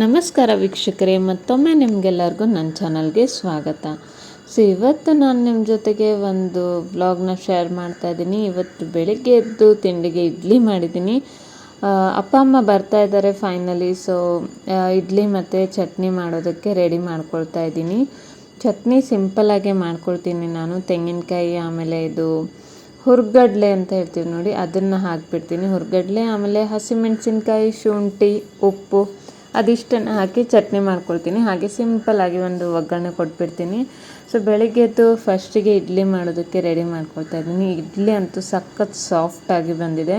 ನಮಸ್ಕಾರ ವೀಕ್ಷಕರೇ, ಮತ್ತೊಮ್ಮೆ ನಿಮಗೆಲ್ಲರಿಗೂ ನನ್ನ ಚಾನಲ್ಗೆ ಸ್ವಾಗತ. ಸೊ ಇವತ್ತು ನಾನು ನಿಮ್ಮ ಜೊತೆಗೆ ಒಂದು ವ್ಲಾಗ್ನ ಶೇರ್ ಮಾಡ್ತಾ ಇದ್ದೀನಿ. ಇವತ್ತು ಬೆಳಿಗ್ಗೆ ಎದ್ದು ತಿಂಡಿಗೆ ಇಡ್ಲಿ ಮಾಡಿದ್ದೀನಿ. ಅಪ್ಪ, ಅಮ್ಮ ಬರ್ತಾ ಇದ್ದಾರೆ ಫೈನಲಿ ಸೊ ಇಡ್ಲಿ ಮತ್ತು ಚಟ್ನಿ ಮಾಡೋದಕ್ಕೆ ರೆಡಿ ಮಾಡ್ಕೊಳ್ತಾ ಇದ್ದೀನಿ. ಚಟ್ನಿ ಸಿಂಪಲ್ಲಾಗೆ ಮಾಡ್ಕೊಳ್ತೀನಿ ನಾನು. ತೆಂಗಿನಕಾಯಿ, ಆಮೇಲೆ ಇದು ಹುರ್ಗಡ್ಲೆ ಅಂತ ಹೇಳ್ತೀವಿ ನೋಡಿ, ಅದನ್ನು ಹಾಕ್ಬಿಡ್ತೀನಿ. ಹುರ್ಗಡ್ಲೆ, ಆಮೇಲೆ ಹಸಿಮೆಣಸಿನ್ಕಾಯಿ, ಶುಂಠಿ, ಉಪ್ಪು. ಅದಿಷ್ಟನ್ನು ಹಾಕಿ ಚಟ್ನಿ ಮಾಡ್ಕೊಳ್ತೀನಿ. ಹಾಗೆ ಸಿಂಪಲ್ಲಾಗಿ ಒಂದು ಒಗ್ಗರಣೆ ಕೊಟ್ಬಿಡ್ತೀನಿ. ಸೊ ಬೆಳಿಗ್ಗೆ ಎದ್ದು ಫಸ್ಟಿಗೆ ಇಡ್ಲಿ ಮಾಡೋದಕ್ಕೆ ರೆಡಿ ಮಾಡ್ಕೊಳ್ತಾ ಇದ್ದೀನಿ. ಇಡ್ಲಿ ಅಂತೂ ಸಖತ್ ಸಾಫ್ಟಾಗಿ ಬಂದಿದೆ.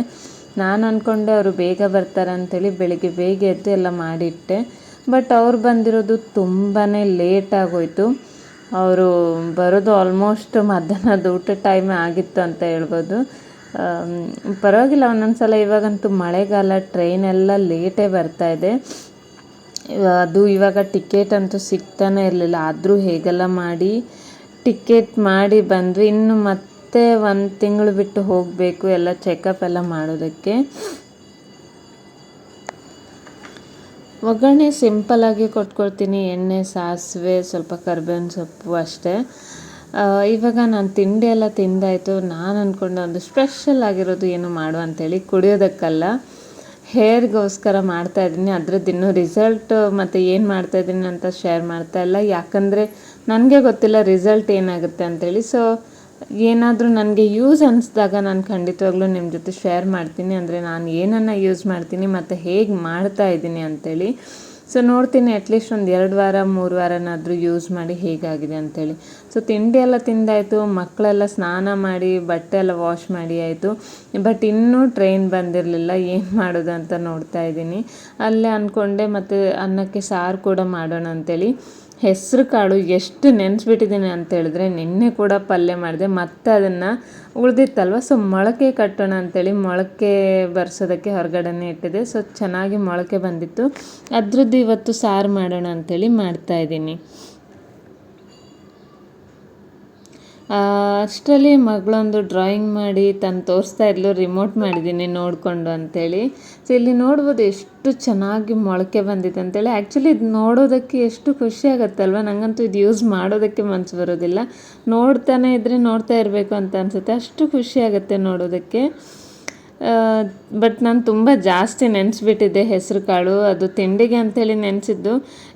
ನಾನು ಅಂದ್ಕೊಂಡೆ ಅವರು ಬೇಗ ಬರ್ತಾರೆ ಅಂಥೇಳಿ ಬೆಳಗ್ಗೆ ಬೇಗ ಎದ್ದು ಎಲ್ಲ ಮಾಡಿಟ್ಟೆ. ಬಟ್ ಅವ್ರು ಬಂದಿರೋದು ತುಂಬಾ ಲೇಟ್ ಆಗೋಯ್ತು. ಅವರು ಬರೋದು ಆಲ್ಮೋಸ್ಟ್ ಮಧ್ಯಾಹ್ನದ ಊಟ ಟೈಮ್ ಆಗಿತ್ತು ಅಂತ ಹೇಳ್ಬೋದು. ಪರವಾಗಿಲ್ಲ. ಒಂದೊಂದು ಸಲ ಇವಾಗಂತೂ ಮಳೆಗಾಲ ಟ್ರೈನ್ ಎಲ್ಲ ಲೇಟೇ ಬರ್ತಾ ಇದೆ. ಅದು ಇವಾಗ ಟಿಕೆಟ್ ಅಂತೂ ಸಿಗ್ತಾನೆ ಇರಲಿಲ್ಲ. ಆದರೂ ಹೇಗೆಲ್ಲ ಮಾಡಿ ಟಿಕೆಟ್ ಮಾಡಿ ಬಂದ್ವಿ. ಇನ್ನು ಮತ್ತೆ ಒಂದು ತಿಂಗಳು ಬಿಟ್ಟು ಹೋಗಬೇಕು ಎಲ್ಲ ಚೆಕಪ್ ಎಲ್ಲ ಮಾಡೋದಕ್ಕೆ. ಒಗ್ಗರಣೆ ಸಿಂಪಲ್ಲಾಗಿ ಕೊಟ್ಕೊಳ್ತೀನಿ. ಎಣ್ಣೆ, ಸಾಸಿವೆ, ಸ್ವಲ್ಪ ಕರ್ಬೇವಿನ ಸೊಪ್ಪು ಅಷ್ಟೇ. ಇವಾಗ ನಾನು ತಿಂಡಿ ಎಲ್ಲ ತಿಂದಾಯಿತು. ನಾನು ಅಂದ್ಕೊಂಡು ಒಂದು ಸ್ಪೆಷಲ್ ಆಗಿರೋದು ಏನು ಮಾಡು ಅಂತೇಳಿ ಕುಡಿಯೋದಕ್ಕಲ್ಲ. ಹೇರ್ಗೋಸ್ಕರ ಮಾಡ್ತಾ ಇದ್ದೀನಿ. ಅದ್ರದ್ದು ಇನ್ನೂ ರಿಸಲ್ಟ್ ಮತ್ತು ಏನು ಮಾಡ್ತಾ ಇದ್ದೀನಿ ಅಂತ ಶೇರ್ ಮಾಡ್ತಾ ಇಲ್ಲ. ಯಾಕಂದರೆ ನನಗೆ ಗೊತ್ತಿಲ್ಲ ರಿಸಲ್ಟ್ ಏನಾಗುತ್ತೆ ಅಂತೇಳಿ. ಸೊ ಏನಾದರೂ ನನಗೆ ಯೂಸ್ ಅನಿಸ್ದಾಗ ನಾನು ಖಂಡಿತವಾಗ್ಲೂ ನಿಮ್ಮ ಜೊತೆ ಶೇರ್ ಮಾಡ್ತೀನಿ. ಅಂದರೆ ನಾನು ಏನನ್ನು ಯೂಸ್ ಮಾಡ್ತೀನಿ, ಮತ್ತು ಹೇಗೆ ಮಾಡ್ತಾ ಇದ್ದೀನಿ ಅಂತೇಳಿ. ಸೊ ನೋಡ್ತೀನಿ ಅಟ್ಲೀಸ್ಟ್ ಒಂದು ಎರಡು ವಾರ, ಮೂರು ವಾರನಾದರೂ ಯೂಸ್ ಮಾಡಿ ಹೇಗಾಗಿದೆ ಅಂತೇಳಿ. ಸೊ ತಿಂಡಿ ಎಲ್ಲ ತಿಂದಾಯಿತು ಮಕ್ಕಳೆಲ್ಲ ಸ್ನಾನ ಮಾಡಿ, ಬಟ್ಟೆ ಎಲ್ಲ ವಾಶ್ ಮಾಡಿ ಆಯಿತು. ಬಟ್ ಇನ್ನೂ ಟ್ರೈನ್ ಬಂದಿರಲಿಲ್ಲ, ಏನು ಮಾಡೋದು ಅಂತ ನೋಡ್ತಾ ಇದ್ದೀನಿ. ಅಲ್ಲೇ ಅಂದ್ಕೊಂಡೆ ಮತ್ತು ಅನ್ನಕ್ಕೆ ಸಾರು ಕೂಡ ಮಾಡೋಣ ಅಂತೇಳಿ. ಹೆಸರು ಕಾಳು ಎಷ್ಟು ನೆನೆಸ್ಬಿಟ್ಟಿದ್ದೀನಿ ಅಂತ ಹೇಳಿದ್ರೆ ನಿನ್ನೆ ಕೂಡ ಪಲ್ಯ ಮಾಡಿದೆ. ಮತ್ತೆ ಅದನ್ನು ಉಳಿದಿತ್ತಲ್ವ? ಸೊ ಮೊಳಕೆ ಕಟ್ಟೋಣ ಅಂತೇಳಿ ಮೊಳಕೆ ಬರ್ಸೋದಕ್ಕೆ ಹೊರಗಡೆನೇ ಇಟ್ಟಿದೆ ಸೊ ಚೆನ್ನಾಗಿ ಮೊಳಕೆ ಬಂದಿತ್ತು. ಅದ್ರದ್ದು ಇವತ್ತು ಸಾರು ಮಾಡೋಣ ಅಂತೇಳಿ ಮಾಡ್ತಾಯಿದ್ದೀನಿ ಅಷ್ಟರಲ್ಲಿ ಮಗಳೊಂದು ಡ್ರಾಯಿಂಗ್ ಮಾಡಿ ತಂದು ತೋರಿಸ್ತಾ ಇದ್ಲು ರಿಮೋಟ್ ಮಾಡಿದ್ದೀನಿ ನೋಡಿಕೊಂಡು ಅಂಥೇಳಿ ಸೊ ಇಲ್ಲಿ ನೋಡ್ಬೋದು ಎಷ್ಟು ಚೆನ್ನಾಗಿ ಮೊಳಕೆ ಬಂದಿದೆ ಅಂತೇಳಿ. ಆ್ಯಕ್ಚುಲಿ ಇದು ನೋಡೋದಕ್ಕೆ ಎಷ್ಟು ಖುಷಿ ಆಗುತ್ತಲ್ವ? ನನಗಂತೂ ಇದು ಯೂಸ್ ಮಾಡೋದಕ್ಕೆ ಮನಸ್ಸು ಬರೋದಿಲ್ಲ. ನೋಡ್ತಾನೆ ಇದ್ದರೆ ನೋಡ್ತಾ ಇರಬೇಕು ಅಂತ ಅನಿಸುತ್ತೆ. ಅಷ್ಟು ಖುಷಿ ಆಗುತ್ತೆ ನೋಡೋದಕ್ಕೆ. ಬಟ್ ನಾನು ತುಂಬ ಜಾಸ್ತಿ ನೆನೆಸ್ಬಿಟ್ಟಿದ್ದೆ ಹೆಸರು ಕಾಳು. ಅದು ತಿಂಡಿಗೆ ಅಂಥೇಳಿ ನೆನೆಸಿದ್ದು.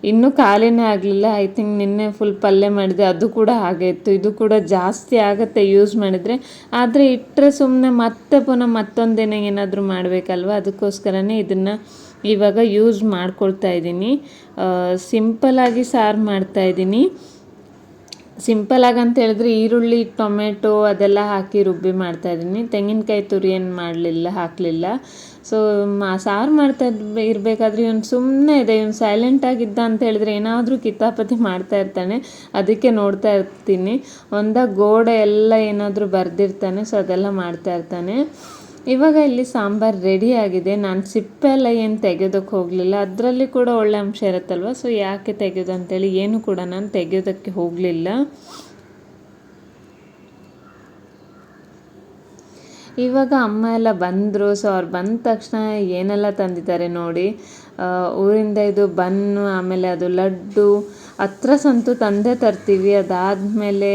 ಇನ್ನೂ ಖಾಲಿನೇ ಆಗಲಿಲ್ಲ. ಐ ಥಿಂಕ್ ನಿನ್ನೆ ಫುಲ್ ಪಲ್ಯ ಮಾಡಿದೆ. ಅದು ಕೂಡ ಹಾಗೆ ಇತ್ತು. ಇದು ಕೂಡ ಜಾಸ್ತಿ ಆಗುತ್ತೆ ಯೂಸ್ ಮಾಡಿದರೆ. ಆದರೆ ಇಟ್ಟರೆ ಸುಮ್ಮನೆ ಮತ್ತೆ ಪುನಃ ಮತ್ತೊಂದಿನ ಏನಾದರೂ ಮಾಡಬೇಕಲ್ವ? ಅದಕ್ಕೋಸ್ಕರನೇ ಇದನ್ನು ಇವಾಗ ಯೂಸ್ ಮಾಡ್ಕೊಳ್ತಾ ಇದ್ದೀನಿ. ಸಿಂಪಲ್ಲಾಗಿ ಸಾರು ಮಾಡ್ತಾ ಇದ್ದೀನಿ. ಸಿಂಪಲಾಗಿ ಅಂತ ಹೇಳಿದ್ರೆ ಈರುಳ್ಳಿ, ಟೊಮೆಟೊ ಅದೆಲ್ಲ ಹಾಕಿ ರುಬ್ಬಿ ಮಾಡ್ತಾ ಇದ್ದೀನಿ. ತೆಂಗಿನಕಾಯಿ ತುರಿ ಏನು ಮಾಡಲಿಲ್ಲ, ಹಾಕಲಿಲ್ಲ. ಸೊ ಮಾ ಸಾರು ಮಾಡ್ತಾ ಇರಬೇಕಾದ್ರೆ ಇವನು ಸುಮ್ಮನೆ ಇದೆ, ಇವನು ಸೈಲೆಂಟ್ ಆಗಿದ್ದ ಅಂತ ಹೇಳಿದ್ರೆ ಏನಾದರೂ ಕಿತಾಪತಿ ಮಾಡ್ತಾ ಇರ್ತಾನೆ. ಅದಕ್ಕೆ ನೋಡ್ತಾ ಇರ್ತೀನಿ. ಒಂದ ಗೋಡೆ ಎಲ್ಲ ಏನಾದರೂ ಬರೆದಿರ್ತಾನೆ ಸೊ ಅದೆಲ್ಲ ಮಾಡ್ತಾ ಇರ್ತಾನೆ. ಇವಾಗ ಇಲ್ಲಿ ಸಾಂಬಾರು ಆಗಿದೆ. ನಾನು ಸಿಪ್ಪೆ ಎಲ್ಲ ಏನು ತೆಗೆಯೋದಕ್ಕೆ ಹೋಗಲಿಲ್ಲ. ಅದರಲ್ಲಿ ಕೂಡ ಒಳ್ಳೆ ಅಂಶ ಇರುತ್ತಲ್ವ? ಸೊ ಯಾಕೆ ತೆಗೆಯೋದು ಅಂತೇಳಿ ಏನು ಕೂಡ ನಾನು ತೆಗೆಯೋದಕ್ಕೆ ಹೋಗಲಿಲ್ಲ. ಇವಾಗ ಅಮ್ಮ ಎಲ್ಲ ಬಂದರು. ಸೊ ಅವ್ರು ಬಂದ ತಕ್ಷಣ ಏನೆಲ್ಲ ತಂದಿದ್ದಾರೆ ನೋಡಿ. ಊರಿಂದ ಇದು ಬನ್ನು ಆಮೇಲೆ ಅದು ಲಡ್ಡು. ಹತ್ರ ಸಂತು ತಂದೇ ತರ್ತೀವಿ. ಅದಾದಮೇಲೆ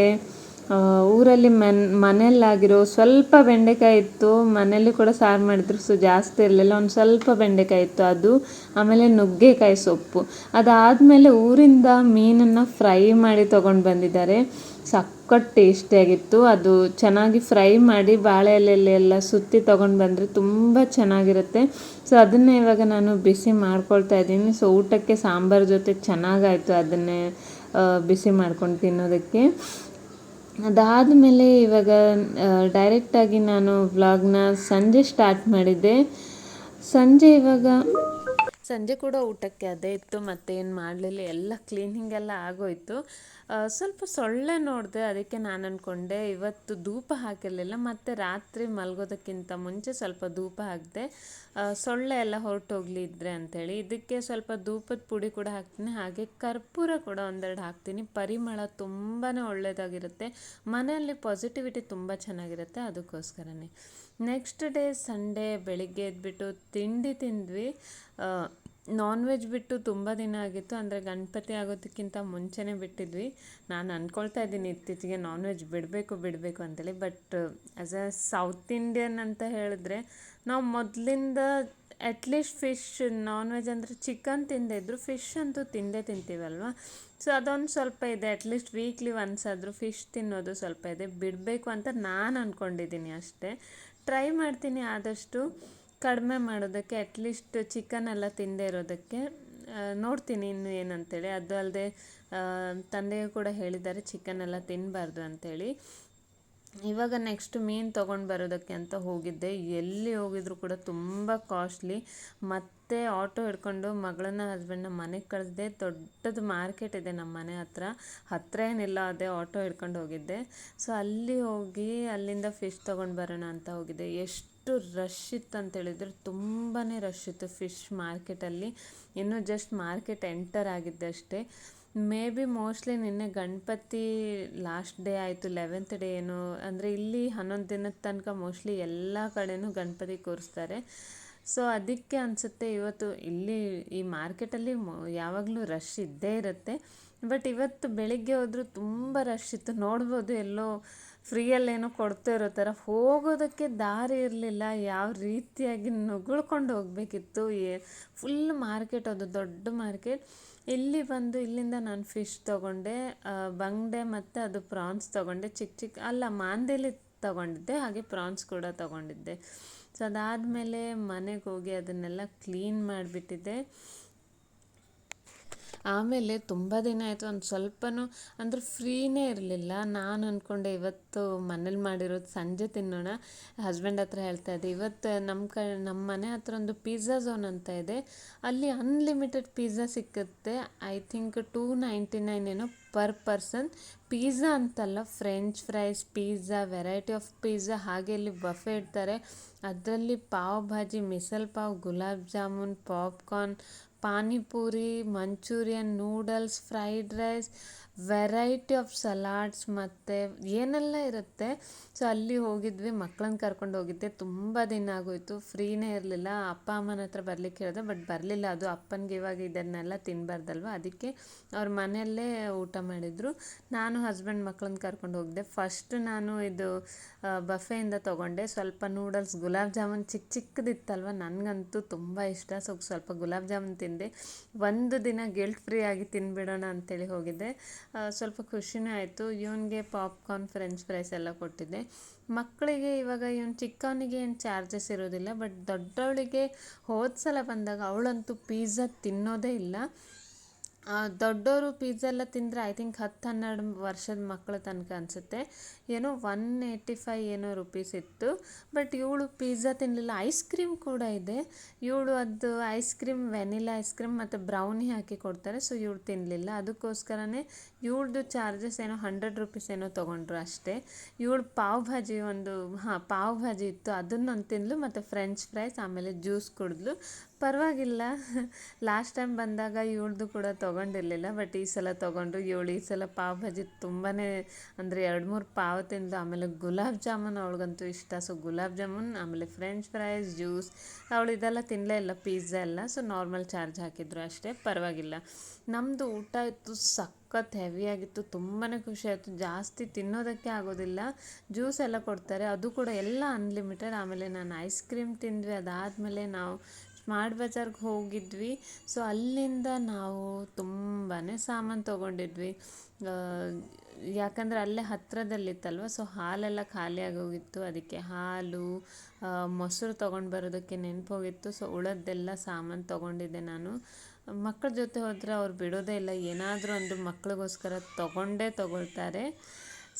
ಊರಲ್ಲಿ ಮನ್, ಮನೆಯಲ್ಲಾಗಿರೋ ಸ್ವಲ್ಪ ಬೆಂಡೆಕಾಯಿ ಇತ್ತು. ಮನೆಯಲ್ಲಿ ಕೂಡ ಸಾರು ಮಾಡಿದ್ರು. ಸೊ, ಜಾಸ್ತಿ ಇರಲಿಲ್ಲ. ಒಂದು ಸ್ವಲ್ಪ ಬೆಂಡೆಕಾಯಿ ಇತ್ತು ಅದು. ಆಮೇಲೆ ನುಗ್ಗೆಕಾಯಿ ಸೊಪ್ಪು. ಅದಾದಮೇಲೆ ಊರಿಂದ ಮೀನನ್ನು ಫ್ರೈ ಮಾಡಿ ತೊಗೊಂಡು ಬಂದಿದ್ದಾರೆ. ಸಕ್ಕಟ್ ಟೇಸ್ಟಿಯಾಗಿತ್ತು ಅದು ಚೆನ್ನಾಗಿ ಫ್ರೈ ಮಾಡಿ ಬಾಳೆ ಎಲೆಯಲ್ಲಿ ಎಲ್ಲ ಸುತ್ತಿ ತೊಗೊಂಡು ಬಂದರೆ ತುಂಬ ಚೆನ್ನಾಗಿರುತ್ತೆ. ಸೊ, ಅದನ್ನೇ ಇವಾಗ ನಾನು ಬಿಸಿ ಮಾಡ್ಕೊಳ್ತಾ ಇದ್ದೀನಿ. ಸೊ, ಊಟಕ್ಕೆ ಸಾಂಬಾರು ಜೊತೆ ಚೆನ್ನಾಗಾಯಿತು ಅದನ್ನೇ ಬಿಸಿ ಮಾಡ್ಕೊಂಡು ತಿನ್ನೋದಕ್ಕೆ. ಅದಾದಮೇಲೆ ಇವಾಗ ಡೈರೆಕ್ಟಾಗಿ ನಾನು ವ್ಲಾಗ್ನ ಸಂಜೆ ಸ್ಟಾರ್ಟ್ ಮಾಡಿದ್ದೆ. ಸಂಜೆ ಇವಾಗ ಸಂಜೆ ಕೂಡ ಊಟಕ್ಕೆ ಅದೇ ಇತ್ತು ಮತ್ತೇನು ಮಾಡಲಿಲ್ಲ, ಎಲ್ಲ ಕ್ಲೀನಿಂಗ್ ಎಲ್ಲ ಆಗೋಯ್ತು. ಸ್ವಲ್ಪ ಸೊಳ್ಳೆ ನೋಡಿದೆ, ಅದಕ್ಕೆ ನಾನು ಅಂದ್ಕೊಂಡೆ ಇವತ್ತು ಧೂಪ ಹಾಕಿರಲಿಲ್ಲ, ಮತ್ತು ರಾತ್ರಿ ಮಲಗೋದಕ್ಕಿಂತ ಮುಂಚೆ ಸ್ವಲ್ಪ ಧೂಪ ಹಾಕಿದೆ ಸೊಳ್ಳೆ ಎಲ್ಲ ಹೊರಟೋಗ್ಲಿ ಇದ್ರೆ ಅಂಥೇಳಿ ಇದಕ್ಕೆ ಸ್ವಲ್ಪ ಧೂಪದ ಪುಡಿ ಕೂಡ ಹಾಕ್ತೀನಿ, ಹಾಗೆ ಕರ್ಪೂರ ಕೂಡ ಒಂದೆರಡು ಹಾಕ್ತೀನಿ, ಪರಿಮಳ ತುಂಬಾ ಒಳ್ಳೆಯದಾಗಿರುತ್ತೆ ಮನೆಯಲ್ಲಿ ಪಾಸಿಟಿವಿಟಿ ತುಂಬ ಚೆನ್ನಾಗಿರುತ್ತೆ, ಅದಕ್ಕೋಸ್ಕರನೇ. ನೆಕ್ಸ್ಟ್ ಡೇ ಸಂಡೇ ಬೆಳಿಗ್ಗೆ ಎದ್ಬಿಟ್ಟು ತಿಂಡಿ ತಿಂದ್ವಿ. ನಾನ್ ವೆಜ್ ಬಿಟ್ಟು ತುಂಬ ದಿನ ಆಗಿತ್ತು. ಅಂದರೆ ಗಣಪತಿ ಆಗೋದಕ್ಕಿಂತ ಮುಂಚೆನೇ ಬಿಟ್ಟಿದ್ವಿ. ನಾನು ಅಂದ್ಕೊಳ್ತಾ ಇದ್ದೀನಿ, ಇತ್ತೀಚೆಗೆ ನಾನ್ ವೆಜ್ ಬಿಡಬೇಕು ಬಿಡಬೇಕು ಅಂತೇಳಿ. But as a South Indian ಅಂತ ಹೇಳಿದ್ರೆ, ನಾವು ಮೊದಲಿಂದ at least fish non veg ಅಂದರೆ ಚಿಕನ್ ತಿಂದೇ ಇದ್ರು. ಫಿಶ್ ಅಂತೂ ತಿಂದೇ ತಿಂತೀವಲ್ವ? ಸೊ ಅದೊಂದು ಸ್ವಲ್ಪ ಇದೆ. ಅಟ್ಲೀಸ್ಟ್ ವೀಕ್ಲಿ ಒನ್ಸ್ ಆದರೂ ಫಿಶ್ ತಿನ್ನೋದು ಸ್ವಲ್ಪ ಇದೆ. ಬಿಡಬೇಕು ಅಂತ ನಾನು ಅಂದ್ಕೊಂಡಿದ್ದೀನಿ ಅಷ್ಟೇ. ಟ್ರೈ ಮಾಡ್ತೀನಿ ಆದಷ್ಟು ಕಡಿಮೆ ಮಾಡೋದಕ್ಕೆ ಅಟ್ಲೀಸ್ಟ್ ಚಿಕನ್ ಎಲ್ಲ ತಿಂದೇ ಇರೋದಕ್ಕೆ. ನೋಡ್ತೀನಿ ಇನ್ನು ಏನಂತೇಳಿ. ಅದು ಅಲ್ಲದೆ ತಂದೆಯು ಕೂಡ ಹೇಳಿದ್ದಾರೆ ಚಿಕನ್ ಎಲ್ಲ ತಿನ್ನಬಾರ್ದು ಅಂಥೇಳಿ ಇವಾಗ ನೆಕ್ಸ್ಟ್ ಮೀನು ತೊಗೊಂಡು ಬರೋದಕ್ಕೆ ಅಂತ ಹೋಗಿದ್ದೆ. ಎಲ್ಲಿ ಹೋಗಿದ್ರು ಕೂಡ ತುಂಬ ಕಾಸ್ಟ್ಲಿ ಮತ್ತೆ ಆಟೋ ಹಿಡ್ಕೊಂಡು ಮಗಳನ್ನ ಹಸ್ಬೆಂಡ್ನ ಮನೆಗೆ ಕಳಿಸ್ದೆ. ದೊಡ್ಡದು ಮಾರ್ಕೆಟ್ ಇದೆ ನಮ್ಮ ಮನೆ ಹತ್ರ. ಹತ್ರ ಏನಿಲ್ಲ, ಅದೇ ಆಟೋ ಹಿಡ್ಕೊಂಡು ಹೋಗಿದ್ದೆ. ಸೊ ಅಲ್ಲಿ ಹೋಗಿ, ಅಲ್ಲಿಂದ ಫಿಶ್ ತೊಗೊಂಡು ಬರೋಣ ಅಂತ ಹೋಗಿದ್ದೆ. ಎಷ್ಟು ರಶ್ ಇತ್ತು ಅಂತ ಹೇಳಿದ್ರೆ ತುಂಬಾ ರಶ್ ಇತ್ತು ಫಿಶ್ ಮಾರ್ಕೆಟಲ್ಲಿ ಇನ್ನೂ ಜಸ್ಟ್ ಮಾರ್ಕೆಟ್ ಎಂಟರ್ ಆಗಿದ್ದಷ್ಟೇ ಮೇ ಬಿ ಮೋಸ್ಟ್ಲಿ ನಿನ್ನೆ ಗಣಪತಿ ಲಾಸ್ಟ್ ಡೇ ಆಯಿತು ಲೆವೆಂತ್ ಡೇ ಏನು. ಅಂದರೆ ಇಲ್ಲಿ ಹನ್ನೊಂದು ದಿನದ ತನಕ ಮೋಸ್ಟ್ಲಿ ಎಲ್ಲ ಕಡೆಯೂ ಗಣಪತಿ ಕೂರಿಸ್ತಾರೆ. ಸೊ ಅದಕ್ಕೆ ಅನಿಸುತ್ತೆ ಇವತ್ತು ಇಲ್ಲಿ ಈ ಮಾರ್ಕೆಟಲ್ಲಿ ಯಾವಾಗಲೂ ರಶ್ ಇದ್ದೇ ಇರುತ್ತೆ. ಬಟ್ ಇವತ್ತು ಬೆಳಿಗ್ಗೆ ಹೋದರೂ ತುಂಬ ರಶ್ ಇತ್ತು. ನೋಡ್ಬೋದು ಎಲ್ಲೋ ಫ್ರೀಯಲ್ಲೇನೋ ಕೊಡ್ತಾ ಇರೋ ಥರ. ಹೋಗೋದಕ್ಕೆ ದಾರಿ ಇರಲಿಲ್ಲ. ಯಾವ ರೀತಿಯಾಗಿ ನುಗ್ಳ್ಕೊಂಡು ಹೋಗಬೇಕಿತ್ತು. ಫುಲ್ ಮಾರ್ಕೆಟ್ ಅದು, ದೊಡ್ಡ ಮಾರ್ಕೆಟ್. ಇಲ್ಲಿ ಬಂದು ಇಲ್ಲಿಂದ ನಾನು ಫಿಶ್ ತೊಗೊಂಡೆ ಬಂಗ್ಡೆ ಮತ್ತು ಅದು ಪ್ರಾನ್ಸ್ ತೊಗೊಂಡೆ. ಚಿಕ್ಕ ಚಿಕ್ಕ ಅಲ್ಲ ಮಾಂದೇಲಿ ತೊಗೊಂಡಿದ್ದೆ, ಹಾಗೆ ಪ್ರಾನ್ಸ್ ಕೂಡ ತೊಗೊಂಡಿದ್ದೆ. ಸೊ ಅದಾದಮೇಲೆ ಮನೆಗೆ ಹೋಗಿ ಅದನ್ನೆಲ್ಲ ಕ್ಲೀನ್ ಮಾಡಿಬಿಟ್ಟಿದ್ದೆ. ಆಮೇಲೆ ತುಂಬ ದಿನ ಆಯಿತು, ಒಂದು ಸ್ವಲ್ಪನೂ ಅಂದರೆ ಫ್ರೀನೇ ಇರಲಿಲ್ಲ. ನಾನು ಅಂದ್ಕೊಂಡೆ ಇವತ್ತು ಮನೇಲಿ ಮಾಡಿರೋದು ಸಂಜೆ ತಿನ್ನೋಣ. ಹಸ್ಬೆಂಡ್ ಹತ್ರ ಹೇಳ್ತಾ ಇದ್ದೆ, ಇವತ್ತು ನಮ್ಮ ಕ ನಮ್ಮ ಮನೆ ಹತ್ರ ಒಂದು ಪಿಜ್ಜಾ ಝೋನ್ ಅಂತ ಇದೆ. ಅಲ್ಲಿ ಅನ್ಲಿಮಿಟೆಡ್ ಪಿಜ್ಜಾ ಸಿಕ್ಕುತ್ತೆ. I think two ninety nine ಏನೋ ಪರ್ ಪರ್ಸನ್ ಪಿಜ್ಜಾ ಅಂತಲ್ಲ, French fries, pizza, variety of pizza, ಹಾಗೆ ಇಲ್ಲಿ ಬಫೆ ಇಡ್ತಾರೆ. ಅದರಲ್ಲಿ pav bhaji, misal pav, gulab jamun, popcorn, panipuri, Manchurian, noodles, fried rice variety of salads ಮತ್ತು ಏನೆಲ್ಲ ಇರುತ್ತೆ. ಸೊ ಅಲ್ಲಿ ಹೋಗಿದ್ವಿ ಮಕ್ಕಳನ್ನ ಕರ್ಕೊಂಡು ಹೋಗಿದ್ದೆ. ತುಂಬ ದಿನ ಆಗೋಯ್ತು. ಫ್ರೀನೇ ಇರಲಿಲ್ಲ. ಅಪ್ಪ, ಅಮ್ಮನ ಹತ್ರ ಬರ್ಲಿಕ್ಕೆ ಹೇಳಿದೆ, ಬಟ್ ಬರಲಿಲ್ಲ. ಅದು ಅಪ್ಪನಿಗೆ ಇವಾಗ ಇದನ್ನೆಲ್ಲ ತಿನ್ನಬಾರ್ದಲ್ವ ಅದಕ್ಕೆ ಅವ್ರ ಮನೆಯಲ್ಲೇ ಊಟ ಮಾಡಿದರು. ನಾನು ಹಸ್ಬೆಂಡ್ ಮಕ್ಕಳನ್ನ ಕರ್ಕೊಂಡು ಹೋಗಿದ್ದೆ ಫಸ್ಟ್ ನಾನು ಇದು ಬಫೆಯಿಂದ ತೊಗೊಂಡೆ. ಸ್ವಲ್ಪ ನೂಡಲ್ಸ್, ಗುಲಾಬ್ ಜಾಮೂನ್ ಚಿಕ್ಕ ಚಿಕ್ಕದಿತ್ತಲ್ವ? ನನಗಂತೂ ತುಂಬ ಇಷ್ಟ. ಸೊ ಸ್ವಲ್ಪ ಗುಲಾಬ್ ಜಾಮೂನ್ ತಿಂದೆ. ಒಂದು ದಿನ ಗಿಲ್ಟ್ ಫ್ರೀ ಆಗಿ ತಿನ್ಬಿಡೋಣ ಅಂತೇಳಿ ಹೋಗಿದ್ದೆ. ಸ್ವಲ್ಪ ಖುಷಿನೇ ಆಯಿತು. ಇವನಿಗೆ ಪಾಪ್ಕಾರ್ನ್ ಫ್ರೆಂಚ್ ಫ್ರೈಸ್ ಎಲ್ಲ ಕೊಟ್ಟಿದ್ದೆ. ಮಕ್ಕಳಿಗೆ ಇವಾಗ ಇವನು ಚಿಕ್ಕವನಿಗೆ ಏನು ಚಾರ್ಜಸ್ ಇರೋದಿಲ್ಲ ಬಟ್ ದೊಡ್ಡವಳಿಗೆ ಹೋದ ಸಲ ಬಂದಾಗ ಅವಳಂತೂ ಪೀಝಾ ತಿನ್ನೋದೇ ಇಲ್ಲ. ದೊಡ್ಡವರು ಪಿಜ್ಜಾ ಎಲ್ಲ ತಿಂದರೆ ಐ ಥಿಂಕ್ ಹತ್ತು ಹನ್ನೆರಡು ವರ್ಷದ ಮಕ್ಕಳ ತನಕ ಅನಿಸುತ್ತೆ. ಏನೋ ಒನ್ ಏಯ್ಟಿ ಫೈ ಏನೋ ರುಪೀಸ್ ಇತ್ತು. ಬಟ್ ಇವಳು ಪಿಜ್ಜಾ ತಿನ್ನಲಿಲ್ಲ ಐಸ್ ಕ್ರೀಮ್ ಕೂಡ ಇದೆ. ಇವಳು ಅದು ice cream vanilla ice cream ಮತ್ತು ಬ್ರೌನಿ ಹಾಕಿ ಕೊಡ್ತಾರೆ. ಸೊ ಇವಳು ತಿನ್ನಲಿಲ್ಲ ಅದಕ್ಕೋಸ್ಕರನೇ ಇವಳದು ಚಾರ್ಜಸ್ ಏನೋ ಹಂಡ್ರೆಡ್ ರುಪೀಸ್ ಏನೋ ತೊಗೊಂಡ್ರು ಅಷ್ಟೇ. ಇವಳು ಪಾವ್ ಭಾಜಿ ಒಂದು, ಹಾಂ, ಪಾವ್ ಭಾಜಿ ಇತ್ತು. ಅದನ್ನೊಂದು ತಿನ್ನಲು ಮತ್ತು ಫ್ರೆಂಚ್ ಫ್ರೈಸ್ ಆಮೇಲೆ ಜ್ಯೂಸ್ ಕುಡಿದ್ಲು. ಪರವಾಗಿಲ್ಲ. ಲಾಸ್ಟ್ ಟೈಮ್ ಬಂದಾಗ ಇವಳ್ದು ಕೂಡ ತೊಗೊಂಡಿರಲಿಲ್ಲ. ಬಟ್ ಈ ಸಲ ತೊಗೊಂಡು ಇವಳು ಈ ಸಲ ಪಾವ್ ಭಾಜಿ ತುಂಬಾ ಅಂದರೆ ಎರಡು ಮೂರು ಪಾವ್ ತಿಂದು ಆಮೇಲೆ ಗುಲಾಬ್ ಜಾಮೂನ್ ಅವಳಿಗಂತೂ ಇಷ್ಟ. ಸೊ ಗುಲಾಬ್ ಜಾಮೂನ್, ಆಮೇಲೆ ಫ್ರೆಂಚ್ ಫ್ರೈಸ್ ಜ್ಯೂಸ್ ಅವಳು ಇದೆಲ್ಲ ತಿನ್ನಲೇ ಇಲ್ಲ ಪಿಜ್ಜಾ ಎಲ್ಲ. ಸೊ ನಾರ್ಮಲ್ ಚಾರ್ಜ್ ಹಾಕಿದ್ರು ಅಷ್ಟೇ. ಪರವಾಗಿಲ್ಲ. ನಮ್ಮದು ಊಟ ಇತ್ತು ಸಖತ್ ಹೆವಿಯಾಗಿತ್ತು ತುಂಬಾ ಖುಷಿ ಆಯಿತು. ಜಾಸ್ತಿ ತಿನ್ನೋದಕ್ಕೆ ಆಗೋದಿಲ್ಲ. ಜ್ಯೂಸ್ ಎಲ್ಲ ಕೊಡ್ತಾರೆ. ಅದು ಕೂಡ ಎಲ್ಲ ಅನ್ಲಿಮಿಟೆಡ್ ಆಮೇಲೆ ನಾನು ಐಸ್ ಕ್ರೀಮ್ ತಿಂದ್ವಿ. ಅದಾದಮೇಲೆ ನಾವು ಸ್ಮಾರ್ಟ್ ಬಜಾರ್ಗೆ ಹೋಗಿದ್ವಿ. ಸೊ, ಅಲ್ಲಿಂದ ನಾವು ತುಂಬಾ ಸಾಮಾನು ತೊಗೊಂಡಿದ್ವಿ. ಯಾಕಂದರೆ ಅಲ್ಲೇ ಹತ್ತಿರದಲ್ಲಿತ್ತಲ್ವ ಸೊ ಹಾಲೆಲ್ಲ ಖಾಲಿಯಾಗಿ ಹೋಗಿತ್ತು ಅದಕ್ಕೆ ಹಾಲು ಮೊಸರು ತೊಗೊಂಡು ಬರೋದಕ್ಕೆ ನೆನಪು ಹೋಗಿತ್ತು ಸೊ, ಉಳದ್ದೆಲ್ಲ ಸಾಮಾನು ತೊಗೊಂಡಿದ್ದೆ ನಾನು. ಮಕ್ಕಳ ಜೊತೆ ಹೋದರೆ ಅವ್ರು ಬಿಡೋದೇ ಇಲ್ಲ. ಏನಾದರೂ ಒಂದು ಮಕ್ಕಳಿಗೋಸ್ಕರ ತೊಗೊಂಡೇ ತೊಗೊಳ್ತಾರೆ.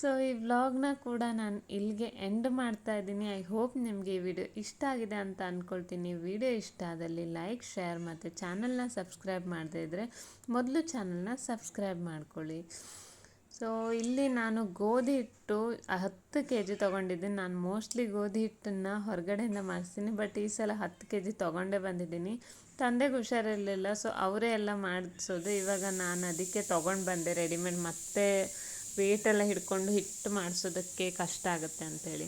ಸೊ ಈ ವ್ಲಾಗ್ನ ಕೂಡ ನಾನು ಇಲ್ಲಿಗೆ ಎಂಡ್ ಮಾಡ್ತಾ ಇದ್ದೀನಿ. ಐ ಹೋಪ್ ನಿಮಗೆ ಈ ವಿಡಿಯೋ ಇಷ್ಟ ಆಗಿದೆ ಅಂತ ಅಂದ್ಕೊಳ್ತೀನಿ ವಿಡಿಯೋ ಇಷ್ಟ ಆದಲ್ಲಿ ಲೈಕ್ ಶೇರ್ ಮತ್ತು ಚಾನಲ್ನ ಸಬ್ಸ್ಕ್ರೈಬ್ ಮಾಡದೇ ಇದ್ದರೆ ಮೊದಲು ಚಾನಲ್ನ ಸಬ್ಸ್ಕ್ರೈಬ್ ಮಾಡ್ಕೊಳ್ಳಿ. ಸೊ ಇಲ್ಲಿ ನಾನು ಗೋಧಿ ಹಿಟ್ಟು ಹತ್ತು ಕೆ ಜಿ ತೊಗೊಂಡಿದ್ದೀನಿ. ನಾನು ಮೋಸ್ಟ್ಲಿ ಗೋಧಿ ಹಿಟ್ಟನ್ನು ಹೊರಗಡೆಯಿಂದ ಮಾಡಿಸ್ತೀನಿ. ಬಟ್ ಈ ಸಲ ಹತ್ತು ಕೆ ಜಿ ತೊಗೊಂಡೇ ಬಂದಿದ್ದೀನಿ. ತಂದೆಗೆ ಹುಷಾರಿರಲಿಲ್ಲ. ಸೊ ಅವರೇ ಎಲ್ಲ ಮಾಡಿಸೋದು. ಇವಾಗ ನಾನು ಅದಕ್ಕೆ ತೊಗೊಂಡು ಬಂದೆ. ರೆಡಿಮೇಡ್ ಮತ್ತೆ ವೇಟೆಲ್ಲ ಹಿಡ್ಕೊಂಡು ಹಿಟ್ಟು ಮಾಡಿಸೋದಕ್ಕೆ ಕಷ್ಟ ಆಗುತ್ತೆ ಅಂತೇಳಿ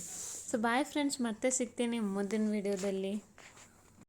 ಸೊ ಬಾಯ್ ಫ್ರೆಂಡ್ಸ್ ಮತ್ತೆ ಸಿಗ್ತೀನಿ ಮುಂದಿನ ವಿಡಿಯೋದಲ್ಲಿ